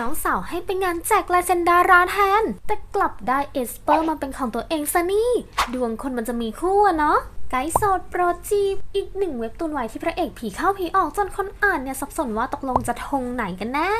น้องสาวให้ไปงานแจกลายเซ็นดาราแทน แต่กลับได้เอสเปอร์มาเป็นของตัวเองซะนี่ ดวงคนมันจะมีคู่อะเนาะไกด์โสดโปรจีบ อีกหนึ่งเว็บตูนไวที่พระเอกผีเข้าผีออกจนคนอ่านเนี่ยสับสนว่าตกลงจะทงไหนกันแน่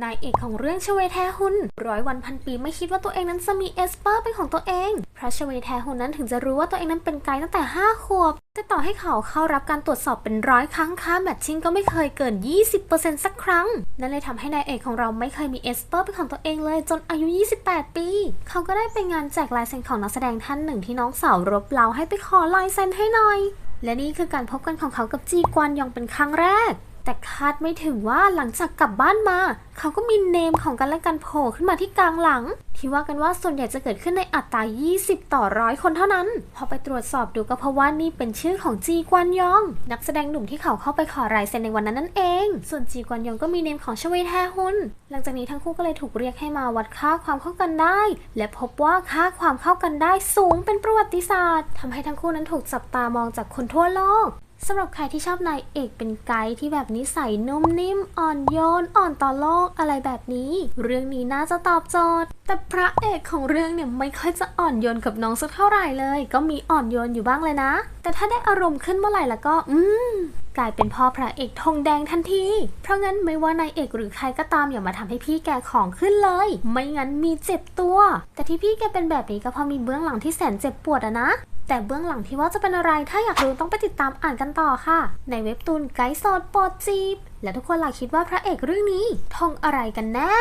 นายเอกของเรื่องชเวแทฮุนร้อยวันพันปีไม่คิดว่าตัวเองนั้นจะมีเอสเปอร์เป็นของตัวเองเพราะชเวแทฮุนนั้นถึงจะรู้ว่าตัวเองนั้นเป็นไกด์ตั้งแต่ 5 ขวบ แต่ต่อให้เขาเข้ารับการตรวจสอบเป็นร้อยครั้งค่าแมทชิ่งก็ไม่เคยเกิน 20%สักครั้ง นั่นเลยทำให้นายเอกของเราไม่เคยมีเอสเปอร์เป็นของตัวเองเลยจนอายุ 28 ปี เขาก็ได้ไปงานแจกลายเซ็นของนักแสดงท่านหนึ่งที่น้องสาวรบเร้าให้ไปขอลายเซ็นให้หน่อย และนี่คือการพบกันของเขากับจีกวนยองเป็นครั้งแรก แต่คาดไม่ถึงว่าหลังจากกลับบ้านมา เขาก็มีเนมของกันและกันโผล่ขึ้นมาที่กลางหลัง ที่ว่ากันว่าส่วนใหญ่จะเกิดขึ้นในอัตรา 20 ต่อร้อยคนเท่านั้น พอไปตรวจสอบดูก็เพราะว่านี่เป็นชื่อของจีกวนยอง นักแสดงหนุ่มที่เขาเข้าไปขอลายเซ็นในวันนั้นนั่นเอง ส่วนจีกวนยองก็มีเนมของชเวแทฮุนหลังจากนี้ทั้งคู่ก็เลยถูกเรียกให้มาวัดค่าความเข้ากันได้ และพบว่าค่าความเข้ากันได้สูงเป็นประวัติศาสตร์ทำให้ทั้งคู่นั้นถูกจับตามองจากคนทั่วโลก สำหรับใครที่ชอบนายเอกเป็นไกด์ที่แบบนิสัยนุ่มนิ่ม อ่อนโยน อ่อนต่อโลกอะไรแบบนี้ เรื่องนี้น่าจะตอบโจทย์ แต่พระเอกของเรื่องเนี่ยไม่ค่อยจะอ่อนโยนกับน้องสักเท่าไหร่เลย ก็มีอ่อนโยนอยู่บ้างเลยนะ แต่ถ้าได้อารมณ์ขึ้นเมื่อไหร่แล้วก็ อืมกลายเป็นพ่อพระเอกธงแดงทันที เพราะงั้นไม่ว่านายเอกหรือใครก็ตามอย่ามาทำให้พี่แกของขึ้นเลย ไม่งั้นมีเจ็บตัว แต่ที่พี่แกเป็นแบบนี้ก็เพราะมีเบื้องหลังที่แสนเจ็บปวดอะนะ แต่เบื้องหลังที่ว่าจะเป็นอะไรถ้าอยากรู้ต้องไปติดตามอ่านกันต่อค่ะ ในเว็บตูนไกด์สอดโปรดจีบ และทุกคนล่ะคิดว่าพระเอกเรื่องนี้ทองอะไรกันแน่